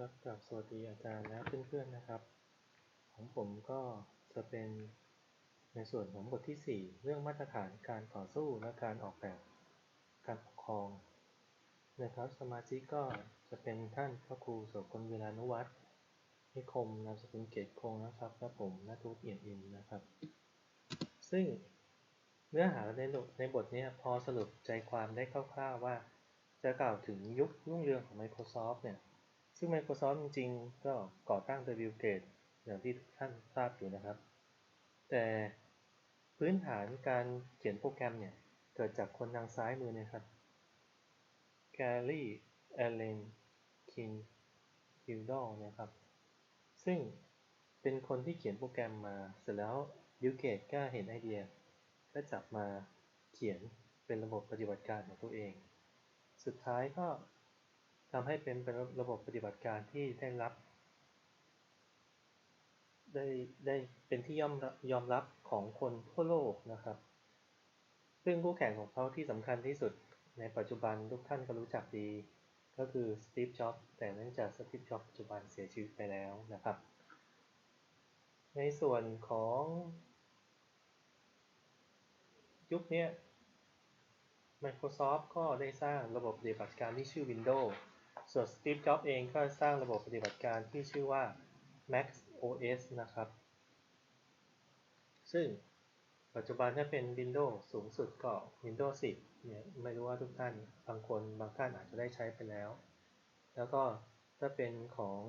ครับกลับสวัสดีอาจารย์และเพื่อนๆนะครับ ของผมก็จะเป็นในส่วนของบทที่ 4 เรื่องมาตรฐานการต่อสู้และการออกแบบการปกครองนะครับ สมาชิกก็จะเป็นท่านพระครูโสพลเวลานุวัฒน์นิคมนามสกุลเกตคงนะครับและผมนัทุกเอี่ยมอินนะครับ ซึ่งเนื้อหาในในบทนี้พอสรุปใจความได้คร่าวๆว่า จะกล่าวถึงยุครุ่งเรืองของ Microsoft เนี่ย ซึ่ง Microsoft จริงๆ ก็ก่อตั้งโดย Bill Gates อย่างที่ทุกท่านทราบอยู่นะครับ แต่พื้นฐานการเขียนโปรแกรมเนี่ย เกิดจากคนทางซ้ายมือนะครับ Gary Allen King h i l d o นะครับ ซึ่งเป็นคนที่เขียนโปรแกรมมา เสร็จแล้วบิลเกตก็เห็นไอเดีย ก็จับมาเขียนเป็นระบบปฏิบัติการของตัวเอง สุดท้ายก็ ทำให้เป็นระบบปฏิบัติการที่ได้รับ ได้ได้เป็นที่ยอมยอมรับของคนทั่วโลกนะครับ ซึ่งคู่แข่งของเขาที่สำคัญที่สุดในปัจจุบันทุกท่านก็รู้จักดี ก็คือสตีฟจ็อบส์แต่เนื่องจากสตีฟจ็อบส์ปัจจุบันเสียชีวิตไปแล้วนะครับ ในส่วนของ ยุคนี้ Microsoft ก็ได้สร้างระบบปฏิบัติการที่ชื่อ Windows ส่วนสตีฟจ็อบส์เองก็สร้างระบบปฏิบัติการที่ชื่อว่า Mac OS นะครับ ซึ่งปัจจุบันถ้าเป็น Windows สูงสุดก็ Windows 10 เนี่ย ไม่รู้ว่าทุกท่าน บางคนบางท่านอาจจะได้ใช้ไปแล้ว แล้วก็ถ้าเป็นของ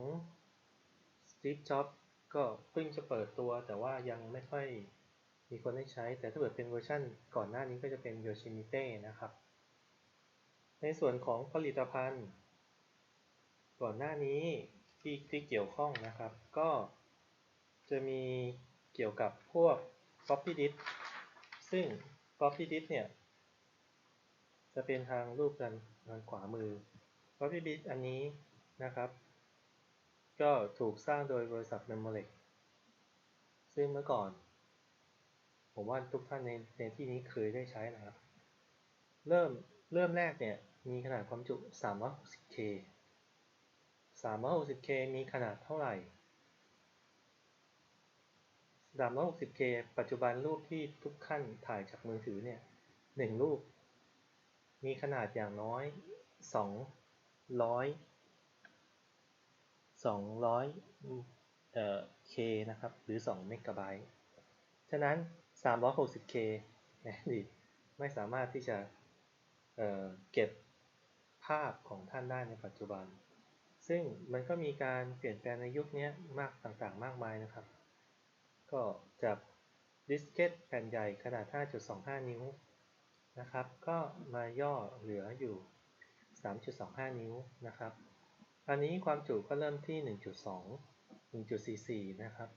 Steve Jobs ก็เพิ่งจะเปิดตัวแต่ว่ายังไม่ค่อยมีคนได้ใช้ แต่ถ้าเกิดเป็นเวอร์ชันก่อนหน้านี้ก็จะเป็น Yosemite นะครับ ในส่วนของผลิตภัณฑ์ ก่อนหน้านี้ที่ที่เกี่ยวข้องนะครับ ก็จะมีเกี่ยวกับพวก floppy disk ซึ่ง floppy disk เนี่ย จะเป็นทางรูปด้านทางขวามือ floppy disk อันนี้นะครับ ก็ถูกสร้างโดยบริษัท Memorex ซึ่งเมื่อก่อน ผมว่าทุกท่านในในที่นี้เคยได้ใช้นะครับ เริ่มเริ่มแรกเนี่ย มีขนาดความจุ 360K 360K มีขนาดเท่าไหร่ 360K ปัจจุบันรูปที่ทุกขั้นถ่ายจากมือถือเนี่ยหนึ่งรูป มีขนาดอย่างน้อย200 200เอ่อ K นะครับ หรือ2เมกะไบต์ฉะนั้น 360K นะดิไม่สามารถที่จะเเก็บภาพของท่านได้ในปัจจุบัน ซึ่งมันก็มีการเปลี่ยนแปลงในยุคนี้มากต่างๆ มากมายนะครับ ก็จากดิสเกตแผ่นใหญ่ขนาด 5.25 นิ้วนะครับ ก็มาย่อเหลืออยู่ 3.25 นิ้วนะครับ อันนี้ความจุก็เริ่มที่ 1.2 1.44 นะครับ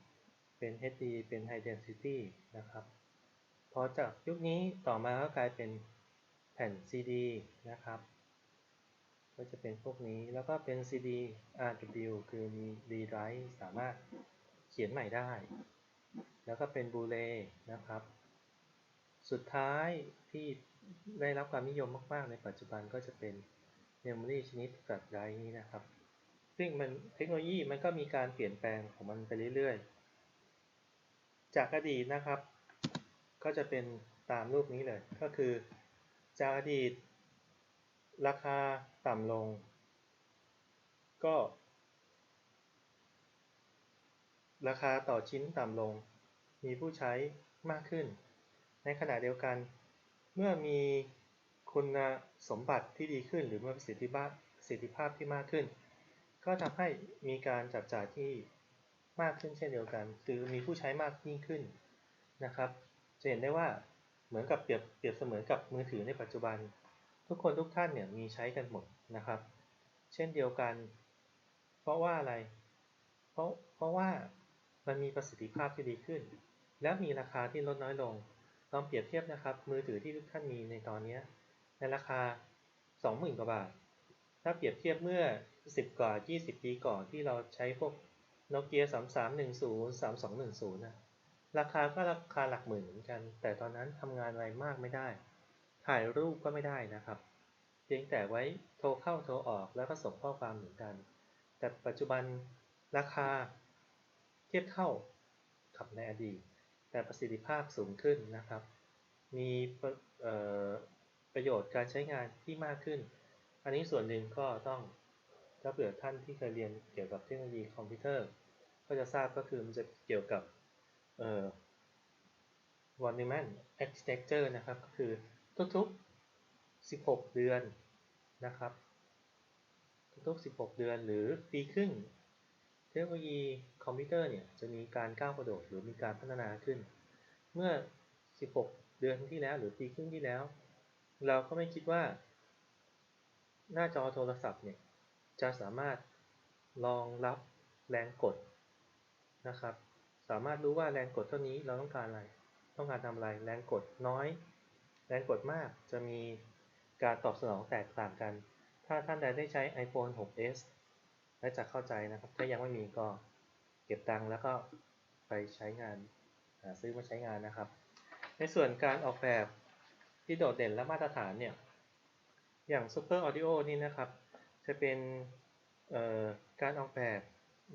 เป็น HD เป็น High Density นะครับ พอจากยุคนี้ต่อมาก็กลายเป็นแผ่น CD นะครับ ก็จะเป็นพวกนี้แล้วก็เป็น CD RW คือมี rewrite สามารถเขียนใหม่ได้ แล้วก็เป็นบูเลนะครับ สุดท้ายที่ได้รับความนิยมมาก ๆ ในปัจจุบันก็จะเป็น memory ชนิด flash drive นี้นะครับ ซึ่งมันเทคโนโลยีมันก็มีการเปลี่ยนแปลงของมันไปเรื่อย ๆ จากอดีตนะครับ ก็จะเป็นตามรูปนี้เลย ก็คือจากอดีต ราคาต่ำลง ก็ ราคาต่อชิ้นต่ำลง มีผู้ใช้มากขึ้น ในขณะเดียวกัน เมื่อมีคุณสมบัติที่ดีขึ้น หรือมือประสิทธิภาพประสิทธิภาพที่มากขึ้น ก็ทำให้มีการจับจ่ายที่มากขึ้นเช่นเดียวกัน คือมีผู้ใช้มากยิ่งขึ้นนะครับ จะเห็นได้ว่าเหมือนกับเปรียบเปรียบเสมือนกับมือถือในปัจจุบัน ทุกคนทุกท่านเนี่ยมีใช้กันหมดนะครับ เช่นเดียวกัน เพราะว่าอะไร เพราะเพราะว่ามันมีประสิทธิภาพที่ดีขึ้น และมีราคาที่ลดน้อยลงลองเปรียบเทียบนะครับ มือถือที่ทุกท่านมีในตอนนี้ในราคา 20,000กว่าบาท ถ้าเปรียบเทียบเมื่อ 10 กว่า 20 ปีก่อนที่เราใช้พวกโนเกีย3310 3210นะราคาก็ราคาหลักหมื่นเหมือนกัน แต่ตอนนั้นทำงานอะไรมากไม่ได้ ถ่ายรูปก็ไม่ได้นะครับ เพียงแต่ไว้โทรเข้าโทรออกแล้วก็ส่งข้อความเหมือนกัน แต่ปัจจุบันราคาเทียบเท่ากับในอดีต แต่ประสิทธิภาพสูงขึ้นนะครับ มีประประโยชน์การใช้งานที่มากขึ้น อันนี้ส่วนหนึ่งก็ต้องถ้าเผื่อท่านที่เคยเรียนเกี่ยวกับเทคโนโลยีคอมพิวเตอร์ ก็จะทราบก็คือมันจะเกี่ยวกับเอ่อ v o l u m e architecture นะครับ ก็คือ ทุกๆ 16 เดือนนะครับ ทุกๆ 16 เดือนหรือปีครึ่ง เทคโนโลยีคอมพิวเตอร์เนี่ยจะมีการก้าวกระโดดหรือมีการพัฒนาขึ้น เมื่อ 16 เดือนที่แล้วหรือปีครึ่งที่แล้ว เราก็ไม่คิดว่า หน้าจอโทรศัพท์เนี่ยจะสามารถรองรับแรงกดนะครับ สามารถรู้ว่าแรงกดเท่านี้เราต้องการอะไร ต้องการทำอะไร แรงกดน้อย แรงกดมากจะมีการตอบสนองแตกต่างกัน ถ้าท่านใดได้ใช้ iPhone 6s และจะเข้าใจนะครับ ถ้ายังไม่มีก็เก็บตังค์แล้วก็ไปใช้งานซื้อมาใช้งานนะครับ ในส่วนการออกแบบที่โดดเด่นและมาตรฐานเนี่ย อย่าง Super Audio นี่นะครับ จะเป็นการออกแบบ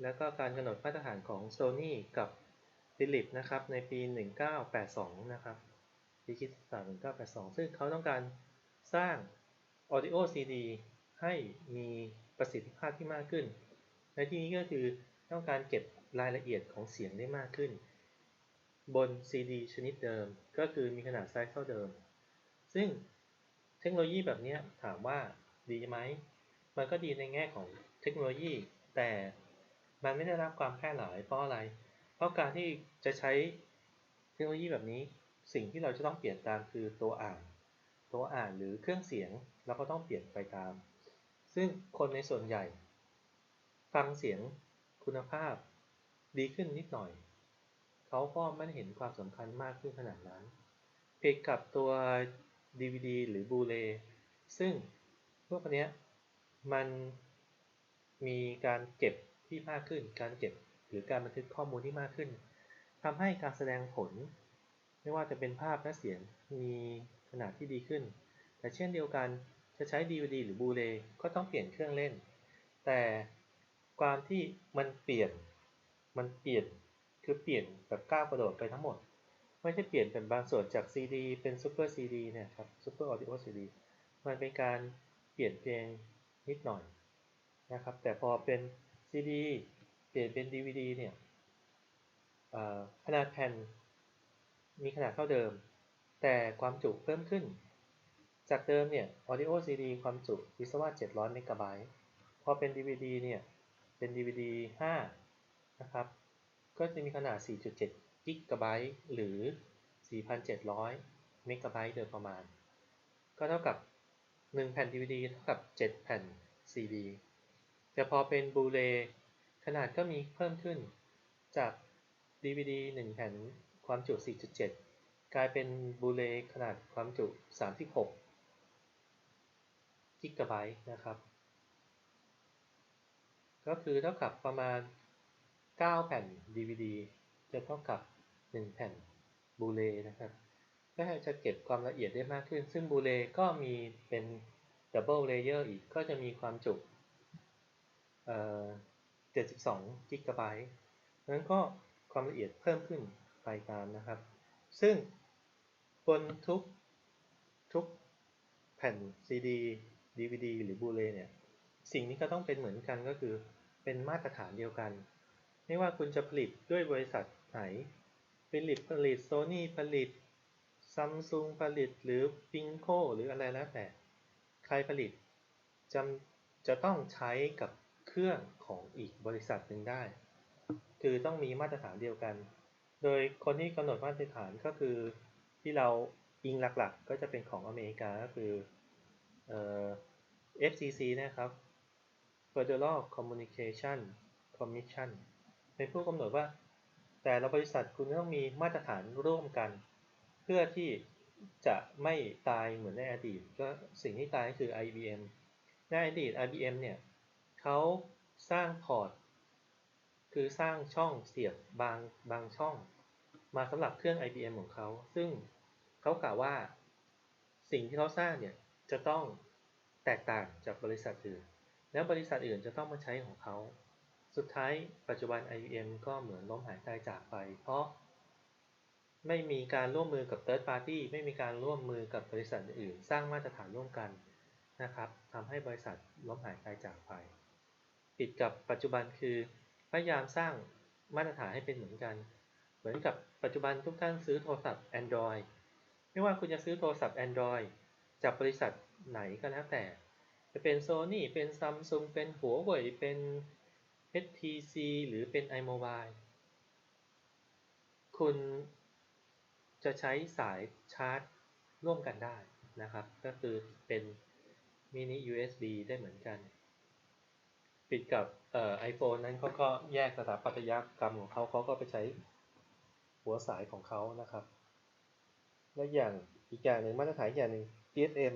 แล้วก็การกำหนดมาตรฐานของ Sony กับ Philips นะครับ ในปี 1982 นะครับ ปีคิดศาสตร์1982ซึ่งเขาต้องการสร้าง Audio CD ให้มีประสิทธิภาพที่มากขึ้น ในที่นี้ก็คือต้องการเก็บรายละเอียดของเสียงได้มากขึ้น บน CD ชนิดเดิมก็คือมีขนาดไซส์เท่าเดิม ซึ่งเทคโนโลยีแบบนี้ถามว่าดีไหม มันก็ดีในแง่ของเทคโนโลยี แต่มันไม่ได้รับความแพร่หลายเพราะอะไร เพราะการที่จะใช้เทคโนโลยีแบบนี้ สิ่งที่เราจะต้องเปลี่ยนตามคือตัวอ่าน ตัวอ่านหรือเครื่องเสียงเราก็ต้องเปลี่ยนไปตาม ซึ่งคนในส่วนใหญ่ ฟังเสียงคุณภาพดีขึ้นนิดหน่อย เขาก็ไม่ไดเห็นความสำคัญมากขึ้นขนาดนั้นเพียงกับตัว DVD หรือบูเลซึ่งพวกนี้มันมีการเก็บที่มากขึ้น การเก็บหรือการบันทึกข้อมูลที่มากขึ้นทำให้การแสดงผล ไม่ว่าจะเป็นภาพและเสียงมีขนาดที่ดีขึ้น แต่เช่นเดียวกันจะใช้ DVD หรือบูเลก็ต้องเปลี่ยนเครื่องเล่น แต่ความที่มันเปลี่ยน มันเปลี่ยนคือเปลี่ยนแบบก้าวกระโดดไปทั้งหมด ไม่ใช่เปลี่ยนเป็นบางส่วนจาก CD เป็น Super CD เนี่ยครับ Super Audio CD มันเป็นการเปลี่ยนเพลงนิดหน่อยนะครับ แต่พอเป็น CD เปลี่ยนเป็น DVD เนี่ยขนาดแผ่น มีขนาดเท่าเดิม แต่ความจุเพิ่มขึ้น จากเดิมเนี่ย Audio CD ความจุวิศวะ700เมกะไบต์พอเป็น DVD เนี่ย เป็น DVD 5 นะครับ ก็จะมีขนาด 4.7 กิกะไบต์หรือ 4,700 เมกะไบต์โดยประมาณ ก็เท่ากับ 1 แผ่น DVD เท่ากับ 7 แผ่น CD แต่พอเป็นบูเลขนาดก็มีเพิ่มขึ้นจาก DVD 1 แผ่น ความจุ 4.7 กลายเป็นบูเลขนาดความจุ 36กิกะไบต์นะครับ ก็คือเท่ากับประมาณ 9 แผ่น DVD จะเท่ากับ 1 แผ่นบูเลนะครับก็จะเก็บความละเอียดได้มากขึ้น ซึ่งบูเลก็มีเป็นดับเบิลเลเยอร์อีกก็จะมีความจุ72กิกะไบต์นั้นก็ความละเอียดเพิ่มขึ้น ไปตามนะครับ ซึ่งบนทุกทุกแผ่น CD DVD หรือบูเลเนี่ย สิ่งนี้ก็ต้องเป็นเหมือนกันก็คือเป็นมาตรฐานเดียวกัน ไม่ว่าคุณจะผลิตด้วยบริษัทไหนฟิลิปผลิตโซนี่ผลิตซัมซุงผลิตหรือปิงโคหรืออะไรแล้วแต่ ใครผลิตจำจะต้องใช้กับเครื่องของอีกบริษัทหนึ่งได้ คือต้องมีมาตรฐานเดียวกัน โดยคนที่กำหนดมาตรฐานก็คือที่เราอิงหลักๆ ก็จะเป็นของอเมริกาก็คือ FCC นะครับ Federal Communication Commission เป็นผู้กำหนดว่าแต่ละบริษัทคุณต้องมีมาตรฐานร่วมกัน เพื่อที่จะไม่ตายเหมือนในอดีต ก็สิ่งที่ตายก็คือ IBM ในอดีต IBM เนี่ยเขาสร้างพอร์ต คือสร้างช่องเสียบบางบางช่อง มาสำหรับเครื่อง IBM ของเขา ซึ่งเขากล่าวว่าสิ่งที่เขาสร้างเนี่ยจะต้องแตกต่างจากบริษัทอื่น แล้วบริษัทอื่นจะต้องมาใช้ของเขา สุดท้ายปัจจุบัน IBM ก็เหมือนล้มหายตายจากไป เพราะ ไม่มีการร่วมมือกับ third party ไม่มีการร่วมมือกับบริษัทอื่น สร้างมาตรฐานร่วมกันนะครับทำให้บริษัทล้มหายตายจากไปผิดกับปัจจุบันคือ พยายามสร้างมาตรฐานให้เป็นเหมือนกัน เหมือนกับปัจจุบันทุกท่านซื้อโทรศัพท์ Android ไม่ว่าคุณจะซื้อโทรศัพท์ Android จากบริษัทไหนก็แล้วแต่ จะเป็น Sony เป็น Samsung เป็นหัวเว่ยเป็น HTC หรือเป็น iMobile คุณจะใช้สายชาร์จร่วมกันได้นะครับ ก็คือเป็นมินิ USB ได้เหมือนกัน ปิดกับเอ่อ iPhone นั้นเขาก็แยกสถาปัตยกรรมของเขาเขาก็ไปใช้ หัวสายของเขานะครับ และอย่างอีกอย่างหนึ่งมาตรฐานอย่างหนึ่ง GSM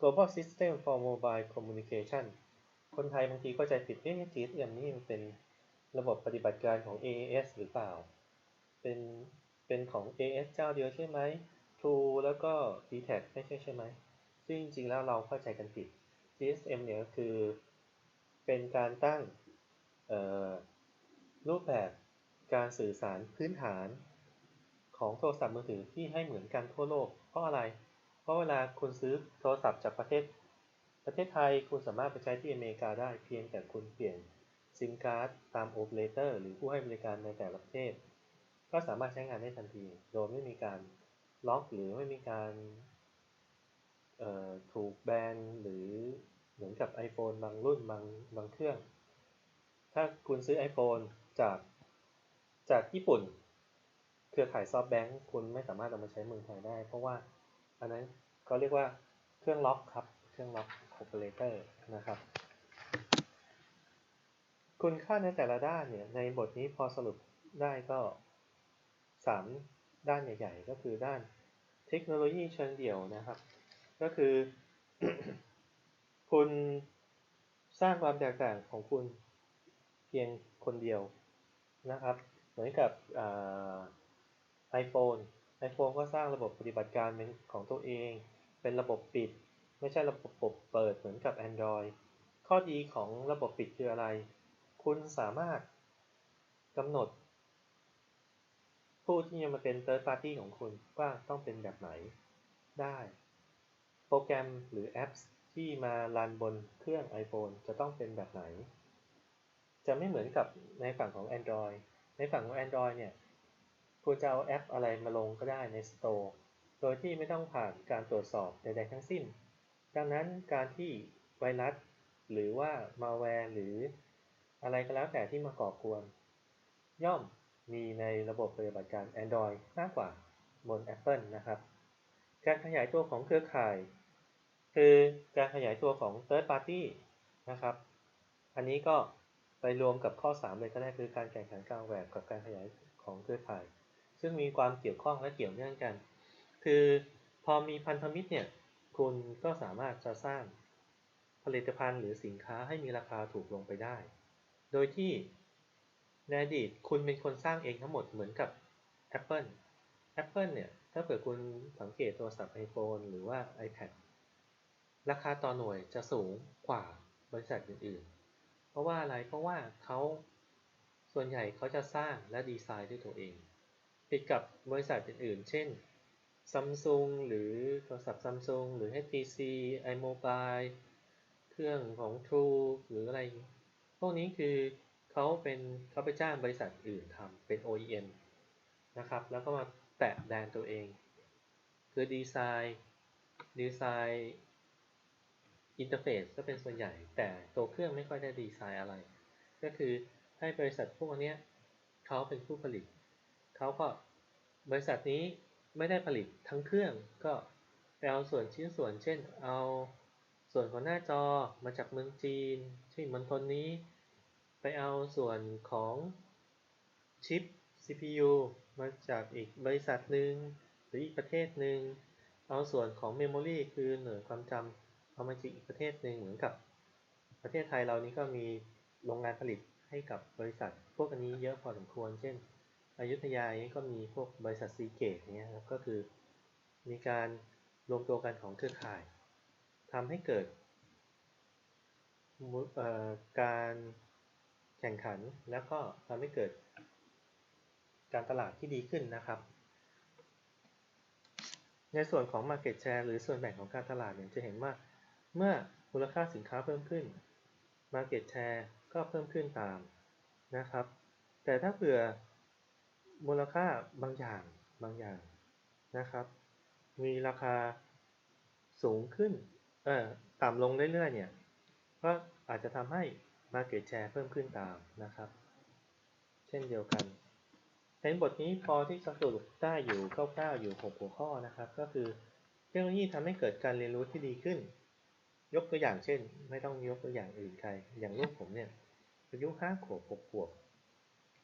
Global System for Mobile Communication คนไทยบางทีก็ใจผิดเอ๊ะ GSM นี่มันเป็นระบบปฏิบัติการของ AAS หรือเปล่า เป็น เป็นของ AS เจ้าเดียวใช่ไหม True แล้วก็ d t a c ไม่ใช่ใช่ไหม ซึ่งจริงๆ แล้วเราเข้าใจกันผิด GSM เนี่ยก็คือ เป็นการตั้งรูปแบบ การสื่อสารพื้นฐาน ของโทรศัพท์มือถือที่ให้เหมือนกันทั่วโลก เพราะอะไร เพราะเวลาคุณซื้อโทรศัพท์จากประเทศ ประเทศไทยคุณสามารถไปใช้ที่อเมริกาได้เพียงแต่คุณเปลี่ยนซิมการ์ดตามโอเปอเรเตอร์หรือผู้ให้บริการในแต่ละประเทศ ก็สามารถใช้งานได้ทันที โดยไม่มีการล็อกหรือไม่มีการถูกแบนหรือเหมือนกับ iPhone บางรุ่นบางบางเครื่อง ถ้าคุณซื้อ iPhone จาก จากญี่ปุ่น เครือข่ายซอฟต์แบงค์คุณไม่สามารถเอามาใช้เมืองไทยได้ เพราะว่าอันนั้นเขาเรียกว่าเครื่องล็อกครับ เครื่องล็อกโอเปอเรเตอร์นะครับคุณค่าในแต่ละด้านเนี่ยในบทนี้พอสรุปได้ก็สามด้านใหญ่ ๆ ก็คือด้านเทคโนโลยีเชิงเดี่ยวนะครับ ก็คือ คุณสร้างความแตกต่างของคุณเพียงคนเดียวนะครับ เหมือนกับไอโฟนไอโฟนก็สร้างระบบปฏิบัติการเป็นของตัวเอง เป็นระบบปิด ไม่ใช่ระบบเปิดเหมือนกับ Android ข้อดีของระบบปิดคืออะไร คุณสามารถกำหนด ผู้ที่จะมาเป็น third party ของคุณว่าต้องเป็นแบบไหนได้ โปรแกรมหรือแอปที่มารันบนเครื่อง iPhone จะต้องเป็นแบบไหน จะไม่เหมือนกับในฝั่งของ Android ในฝั่งของ Android เนี่ยคุณจะเอาแอปอะไรมาลงก็ได้ใน Store โดยที่ไม่ต้องผ่านการตรวจสอบใดๆทั้งสิ้น ดังนั้นการที่ไวรัส หรือว่ามาแวร์หรืออะไรก็แล้วแต่ที่มาก่อกวน ย่อมมีในระบบปฏิบัติการ Android มากกว่าบน Apple นะครับ การขยายตัวของเครือข่าย คือการขยายตัวของ Third Party นะครับ อันนี้ก็ ไปรวมกับข้อ 3 เลยก็ได้คือการแข่งขันกลางแหวกกับการขยายของเครือข่าย ซึ่งมีความเกี่ยวข้องและเกี่ยวเนื่องกัน คือพอมีพันธมิตรเนี่ยคุณก็สามารถจะสร้างผลิตภัณฑ์หรือสินค้าให้มีราคาถูกลงไปได้ โดยที่ในอดีตคุณเป็นคนสร้างเองทั้งหมดเหมือนกับ Apple Apple เนี่ย ถ้าเกิดคุณสังเกตโทรศัพท์ iPhone หรือว่า iPad ราคาต่อหน่วยจะสูงกว่าบริษัทอื่นๆ เพราะว่าอะไร เพราะว่าเขาส่วนใหญ่เขาจะสร้างและดีไซน์ด้วยตัวเอง ผิดกับบริษัทอื่นๆ เช่น Samsung หรือโทรศัพท์ Samsung หรือ HTC iMobile เครื่องของ True หรืออะไร พวกนี้คือเขาเป็นเขาไปจ้างบริษัทอื่นทำเป็น OEM นะครับ แล้วก็มาแตะแบรนด์ตัวเอง คือดีไซน์ดีไซน์ อินเทอร์เฟซก็เป็นส่วนใหญ่ แต่ตัวเครื่องไม่ค่อยได้ดีไซน์อะไร ก็คือให้บริษัทพวกนี้เขาเป็นผู้ผลิต เขาก็บริษัทนี้ไม่ได้ผลิตทั้งเครื่องก็ไปเอาส่วนชิ้นส่วน เช่น เอาส่วนของหน้าจอมาจากเมืองจีนที่มันทนนี้ ไปเอาส่วนของชิป CPU มาจากอีกบริษัทหนึ่งหรืออีกประเทศหนึ่ง เอาส่วนของ Memory คือหน่วยความจำ เอามาจากอีกประเทศหนึ่งเหมือนกับ ประเทศไทยเรานี้ก็มีโรงงานผลิตให้กับบริษัท พวกอันนี้เยอะพอสมควร เช่นอยุธยานี้ก็มีพวกบริษัทซีเกตเนี้ยครับก็คือมีการรวมตัวกันของเครือข่ายทำให้เกิดการแข่งขันแล้วก็ทำให้เกิดการตลาดที่ดีขึ้นนะครับ ในส่วนของ Market Share หรือส่วนแบ่งของการตลาดเนี่ยจะเห็นว่า เมื่อมูลค่าสินค้าเพิ่มขึ้น Market Share ก็เพิ่มขึ้นตามนะครับ แต่ถ้าเผื่อมูลค่าบางอย่างบางอย่างนะครับ มีราคาสูงขึ้นเอ่อต่ำลงเรื่อยๆเนี่ยก็อาจจะทำให้ Market Share เพิ่มขึ้นตามนะครับ เช่นเดียวกันในบทนี้พอที่จะสรุปได้อยู่คร่าวๆอยู่ 6 หัวข้อนะครับ ก็คือเทคโนโลยีทำให้เกิดการเรียนรู้ที่ดีขึ้น ยกตัวอย่างเช่น ไม่ต้องยกตัวอย่างอื่นใคร อย่างลูกผมเนี่ยอายุ5ขวบ6ขวบ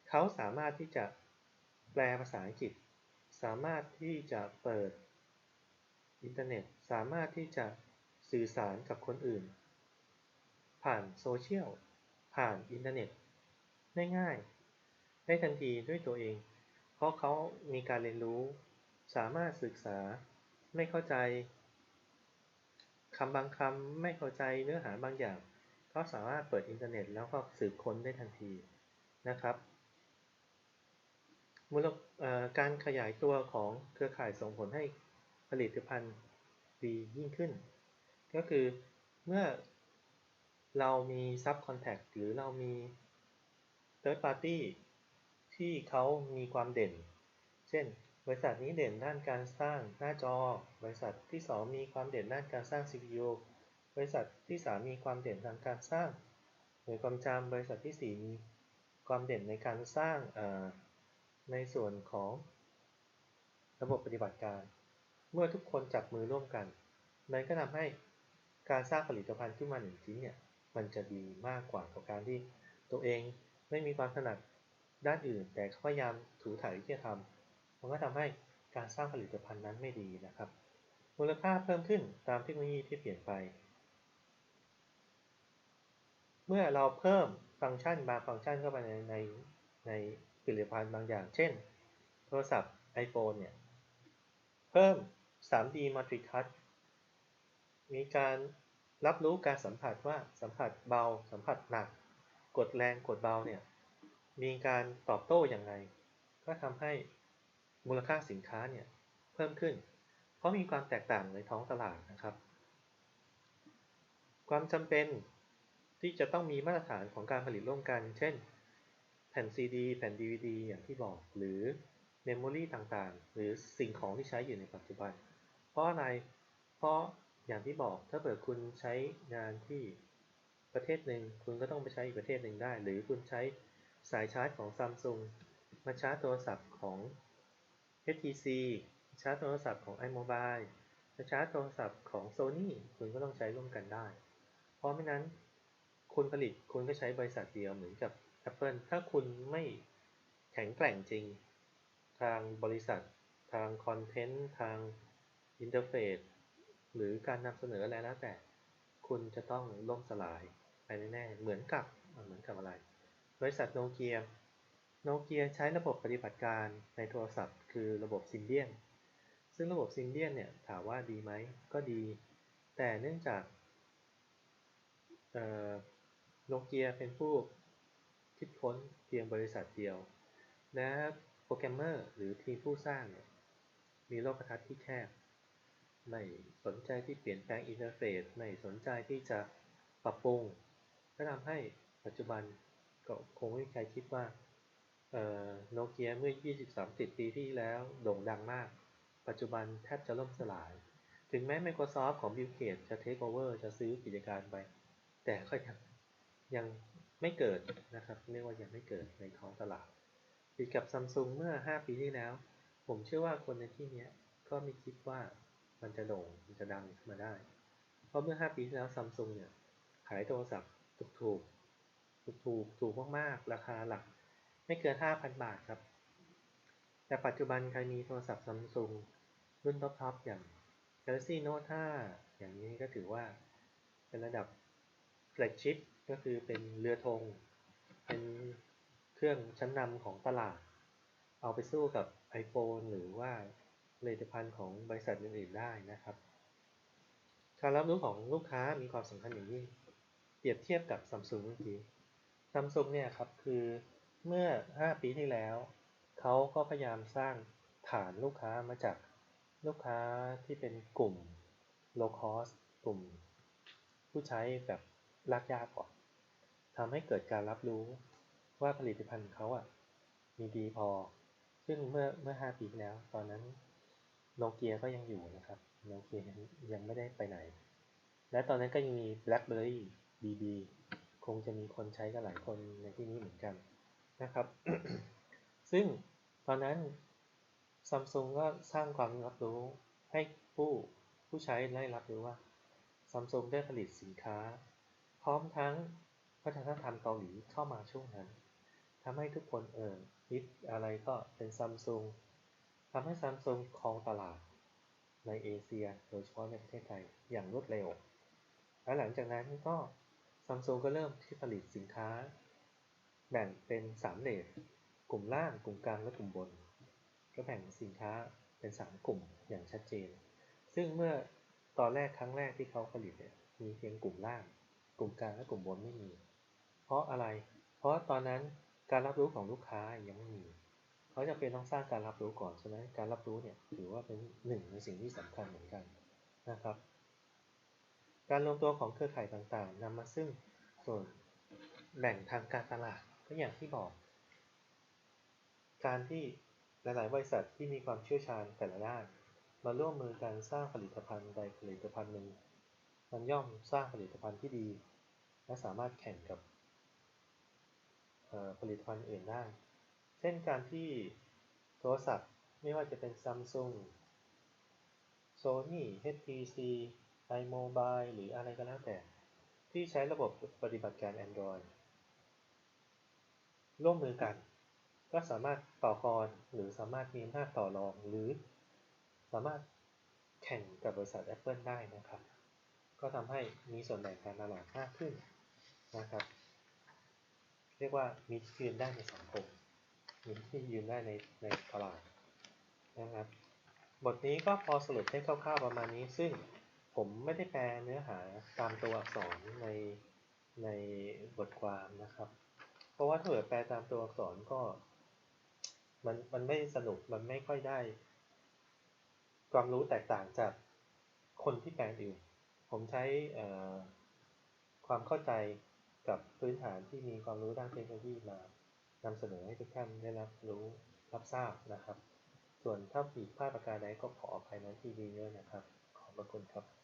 เขาสามารถที่จะแปลภาษาอังกฤษ สามารถที่จะเปิดอินเทอร์เน็ต สามารถที่จะสื่อสารกับคนอื่น ผ่านโซเชียล ผ่านอินเทอร์เน็ต ได้ง่าย ได้ทันทีด้วยตัวเอง เพราะเขามีการเรียนรู้ สามารถศึกษา ไม่เข้าใจ คำบางคำไม่เข้าใจเนื้อหาบางอย่างเขาสามารถเปิดอินเทอร์เน็ตแล้วก็สืบค้นได้ทันทีนะครับมูลการขยายตัวของเครือข่ายส่งผลให้ผลิตภัณฑ์ดียิ่งขึ้น ก็คือเมื่อเรามีซับคอนแทคหรือเรามี Third Party ที่เขามีความเด่น เช่น บริษัทนี้เด่นด้านการสร้างหน้าจอ บริษัทที่ 2 มีความเด่นด้านการสร้าง CPU บริษัทที่ 3 มีความเด่นทางการสร้างหน่วยความจำบริษัทที่ 4 มีความเด่นในการสร้างในส่วนของระบบปฏิบัติการ เมื่อทุกคนจับมือร่วมกัน มันก็ทำให้การสร้างผลิตภัณฑ์ขึ้นมาหนึ่งชิ้นเนี่ย มันจะดีมากกว่ากับการที่ตัวเองไม่มีความถนัดด้านอื่น แต่พยายามถูถ่ายที่จะทำ มันก็ทำให้การสร้างผลิตภัณฑ์นั้นไม่ดีนะครับ มูลค่าเพิ่มขึ้นตามเทคโนโลยีที่เปลี่ยนไป เมื่อเราเพิ่มฟังก์ชันบางฟังก์ชันเข้าไปในในในผลิตภัณฑ์บางอย่าง เช่น โทรศัพท์ iPhone เนี่ย เพิ่ม 3D Matrix Touch มีการรับรู้การสัมผัสว่าสัมผัสเบา สัมผัสหนัก กดแรงกดเบาเนี่ย มีการตอบโต้อย่างไร ก็ทำให้ มูลค่าสินค้าเนี่ยเพิ่มขึ้น เพราะมีความแตกต่างในท้องตลาดนะครับ ความจำเป็นที่จะต้องมีมาตรฐานของการผลิตร่วมกัน เช่น แผ่น CD แผ่น DVD อย่างที่บอก หรือเมมโมรีต่างๆ หรือสิ่งของที่ใช้อยู่ในปัจจุบัน เพราะอะไร เพราะอย่างที่บอกถ้าเกิดคุณใช้งานที่ประเทศหนึ่ง คุณก็ต้องไปใช้อีกประเทศหนึ่งได้ หรือคุณใช้สายชาร์จของซัมซุงมาชาร์จโทรศัพท์ของ HTC ชาร์จโทรศัพท์ของ iMobile จะชาร์จโทรศัพท์ของ Sony คุณก็ต้องใช้ร่วมกันได้ เพราะไม่นั้นคุณผลิตคุณก็ใช้บริษัทเดียวเหมือนกับ Apple ถ้าคุณไม่แข็งแกร่งจริง ทางบริษัท ทางคอนเทนต์ ทางอินเทอร์เฟซหรือการนำเสนออะไรแล้วแต่ คุณจะต้องล่มสลายไปแน่ๆเหมือนกับเหมือนกับอะไร บริษัทโนเกีย โนเกียใช้ระบบปฏิบัติการในโทรศัพท์ คือระบบซิมเบียน ซึ่งระบบซิมเบียนเนี่ยถามว่าดีไหมก็ดี แต่เนื่องจากโนเกียเป็นผู้คิดค้นเพียงบริษัทเดียว และโปรแกรมเมอร์หรือทีมผู้สร้างเนี่ยมีโลกทัศน์ที่แคบ ไม่สนใจที่เปลี่ยนแปลงอินเทอร์เฟซ ไม่สนใจที่จะปรับปรุง ก็ทำให้ปัจจุบันก็คงไม่มีใครคิดว่า โนเกียเมื่อ 20-30 ปีที่แล้วโด่งดังมาก ปัจจุบันแทบจะล่มสลาย ถึงแม้ Microsoft ของ Bill Gates จะเทคโอเวอร์จะซื้อกิจการไป แต่ก็ยังยังไม่เกิดนะครับ เรียกว่ายังไม่เกิดในท้องตลาดติดกับซัมซุงเมื่อ 5 ปีที่แล้ว ผมเชื่อว่าคนในที่นี้ก็ไม่คิดว่ามันจะโด่งมันจะดังขึ้นมาได้ เพราะเมื่อ 5 ปีที่แล้วซัมซุงเนี่ยขายโทรศัพท์ถูกถูกถูกถูกถูกมากๆ ราคาหลัก ไม่เกิน 5,000 บาทครับ แต่ปัจจุบันใครมีโทรศัพท์ซัมซุงรุ่นท็อปๆอย่าง Galaxy Note 5 อย่างนี้ก็ถือว่าเป็นระดับแฟลกชิพก็คือเป็นเรือธง เป็นเครื่องชั้นนำของตลาด เอาไปสู้กับ iPhone หรือว่าผลิตภัณฑ์ของบริษัทอื่นๆได้นะครับการรับรู้ของลูกค้ามีความสำคัญอย่างยิ่ง เปรียบเทียบกับซัมซุงเมื่อกี้ซัมซุงเนี่ยครับคือ เมื่อ 5 ปีที่แล้ว เขาก็พยายามสร้างฐานลูกค้ามาจากลูกค้าที่เป็นกลุ่ม low cost กลุ่ม ผู้ใช้แบบลากยากก่อนทำให้เกิดการรับรู้ว่าผลิตภัณฑ์เขาอะมีดีพอ ซึ่งเมื่อเมื่อ 5 ปีที่แล้ว ตอนนั้นโนเกียก็ยังอยู่นะครับโนเกียยังไม่ได้ไปไหน และตอนนั้นก็ยังมี BlackBerry BB คงจะมีคนใช้กันหลายคนในที่นี้เหมือนกัน นะครับ ซึ่งตอนนั้นซัมซุงก็สร้างความรับรู้ให้ผู้ผู้ใช้ได้รับรู้ว่าซัมซุงได้ผลิตสินค้า พร้อมทั้งวัฒนธรรมเกาหลีเข้ามาช่วงนั้นทำให้ทุกคนเออคิดอะไรก็เป็นซัมซุงทำให้ซัมซุงครองตลาดในเอเชียโดยเฉพาะในประเทศไทยอย่างรวดเร็ว และหลังจากนั้นก็ซัมซุงก็เริ่มที่ผลิตสินค้า แบ่งเป็น3เลทกลุ่มล่าง กลุ่มกลาง และกลุ่มบน ก็แบ่งสินค้าเป็น3กลุ่มอย่างชัดเจน ซึ่งเมื่อตอนแรกครั้งแรกที่เขาผลิตเนี่ยมีเพียงกลุ่มล่าง กลุ่มกลาง และกลุ่มบนไม่มี เพราะอะไร เพราะตอนนั้นการรับรู้ของลูกค้ายังไม่มี เขาจะเป็นต้องสร้างการรับรู้ก่อนใช่ไหมการรับรู้เนี่ยถือว่าเป็นหนึ่งในสิ่งที่สำคัญเหมือนกันนะครับ การรวมตัวของเครือข่ายต่างๆนำมาซึ่งส่วนแบ่งทางการตลาด ก็อย่างที่บอก การที่หลาย ๆ บริษัทที่มีความเชี่ยวชาญแต่ละด้าน มาร่วมมือกันสร้างผลิตภัณฑ์ใดผลิตภัณฑ์หนึ่ง มันย่อมสร้างผลิตภัณฑ์ที่ดี และสามารถแข่งกับผลิตภัณฑ์อื่นได้ เช่นการที่โทรศัพท์ไม่ว่าจะเป็น Samsung Sony HTC iMobile หรืออะไรก็แล้วแต่ ที่ใช้ระบบปฏิบัติการ Android ร่วมมือกัน ก็สามารถต่อกรหรือสามารถมีอำนาจต่อรอง หรือสามารถแข่งกับบริษัท Apple ได้นะครับ ก็ทำให้มีส่วนแบ่งการตลาดมากขึ้นนะครับ เรียกว่ามีที่ยืนได้ในสังคมมีที่ยืนได้ในในตลาดนะครับบทนี้ก็พอสรุปให้คร่าวๆประมาณนี้ ซึ่งผมไม่ได้แปลเนื้อหาตามตัวอักษรในในบทความนะครับ เพราะว่าถ้าเกิดแปลตามตัวอักษรก็ มันมันไม่สนุกมันไม่ค่อยได้ ความรู้แตกต่างจากคนที่แปลอื่น ผมใช้ความเข้าใจกับพื้นฐานที่มีความรู้ด้านเทคโนโลยีมานำเสนอให้ทุกท่านได้รับรู้รับทราบนะครับ ส่วนถ้าผิดพลาดประการใดก็ขออภัยในที่นี้ด้วยนะครับ ขอบพระคุณครับ